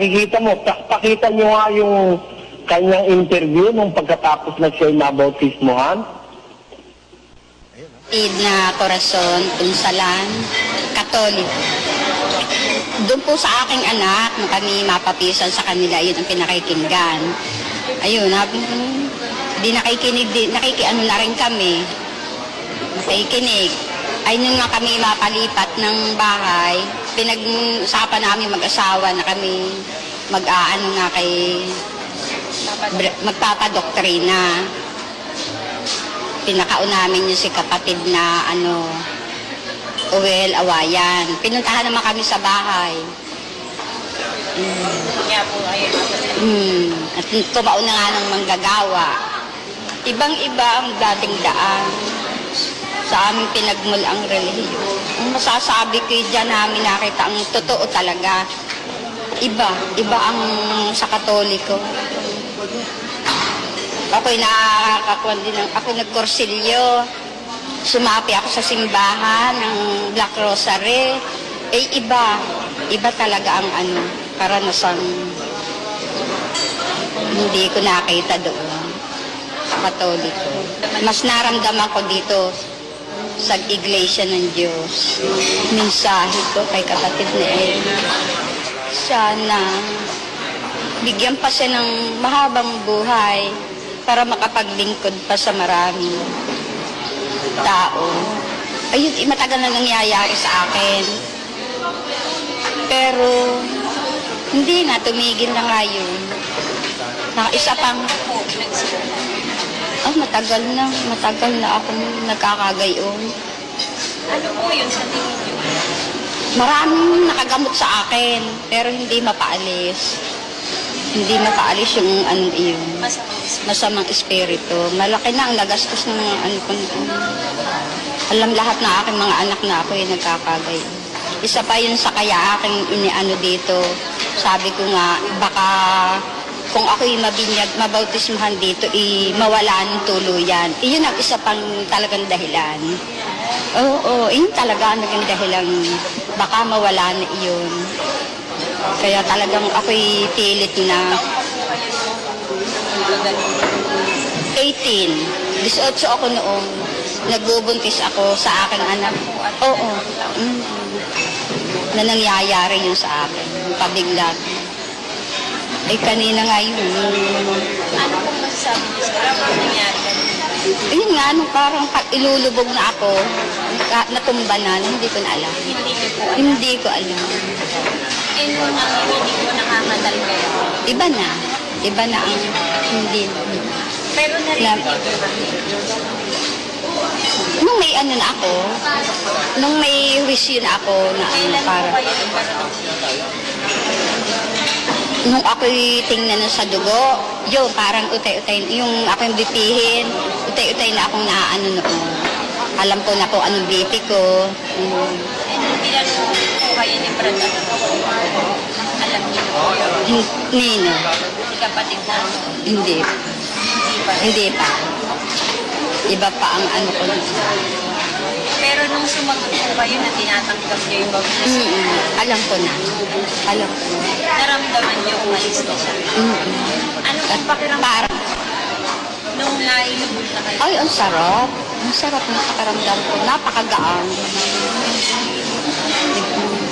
Nakikita mo, pa- pakita nyo nga yung kanyang interview nung pagkatapos na siya nabautismohan. Id na Corazon, Punsalan, Katolik. Doon po sa aking anak, nung kami mapapisan sa kanila, yun ang pinakikinggan. Ayun, habi di nakikinig, di, nakikiano na rin kami. Nakikinig. Ay, nung nga kami mapalipat ng bahay, pinag-usapan namin mag-asawa na kami mag-aano nga kay magpapadoktrina pinakao namin yung si kapatid na ano, Uwel Awayan. Pinuntahan naman kami sa bahay. Ayun. Hmm. At kumaon na nga ng manggagawa. Ibang-iba ang dating daan sa aming pinagmul ang relihiyon. Ang masasabi ko dyan namin nakita ang totoo talaga. Iba, iba ang sa katoliko. Ako'y nakakakuan din, ng- ako nagkorsilyo. Sumapi ako sa simbahan ng Black Rosary. Eh, iba. Iba talaga ang ano, karanasan. Hindi ko nakita doon sa katoliko. Mas naramdaman ko dito sa iglesia ng Diyos. Mensahe ko kay kapatid ni Ellie. Sana bigyan pa siya ng mahabang buhay para makapaglingkod pa sa maraming tao. Ayun, eh, matagal na nangyayari sa akin. Pero, hindi na, tumigil na nga yun. Na, isa pang, oh, matagal na, matagal na akong nagkakagayon. Ano po yun sa tingin niyo? Maraming nakagamot sa akin, pero hindi mapaalis. Hindi mapaalis yung ano yun. Masama. masamang espiritu. Malaki na ang nagastos ng mga ano ko. Alam lahat na aking mga anak na ako yung nagkakagay. Isa pa yun sa kaya aking iniano dito. Sabi ko nga, baka kung ako'y mabinyag, mabautismuhan dito, i mawala tuluyan. Iyon ang isa pang talagang dahilan. Oo, oo, yun talaga ang naging dahilan. Baka mawala na iyon. Kaya talagang ako'y pilit na 18. 18 ako noong nagbubuntis ako sa aking anak. Oo. Mm. Na nangyayari yun sa akin. Pabiglat. Ay kanina nga yun. Ano po masasabi niyo sa ano nangyari kanina? Ayun nga, nung parang ilulubog na ako, naka- natumba na, hindi ko na alam. Hindi niyo po. Hindi ko alam. Eh, nung ang hindi po nakakadal kayo. Iba na. Iba na ang hindi. Pero narinig niyo po? Nung may ano na ako, nung may wish yun ako na ano, Kailan po parang, kayo nagkaroon? Nung ako'y tingnan na sa dugo, yun, parang utay-utay, yung ako'y bipihin, utay-utay na akong naaano noon. Alam ko na kung anong BP ko. Mm. Tinanong po kayo ni Brad? Alam niyo kapatid na. hindi. Hindi pa. Hindi pa. Iba pa ang ano ko. Pero nung sumagot po kayo na tinatanggap niyo yung baptism, Mm Alam ko na. Alam ko na. naramdaman niyo umalis na siya. Mm Ano pong pakiramdam Parang, nung nailubog na kayo? ay, ang sarap. Ang sarap ng pakaramdam ko. Napakagaan.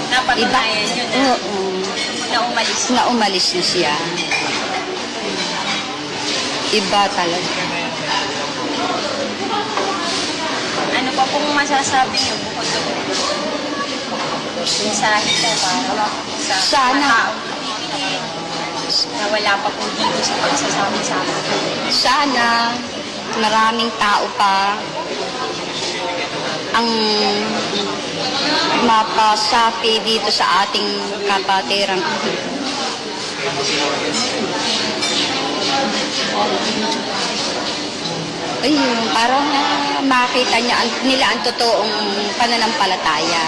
Napatunayan niyo na, Oo. na umalis. na umalis na siya. Iba talaga. Pong masasabi niyo bukod doon? Mensahe po para sa Sana. mga taong nakikinig na wala pa po dito sa pagsasabi sa amin. Sana maraming tao pa ang mapasapi dito sa ating kapatiran. Ayun, para makita niya ang- nila ang totoong pananampalataya.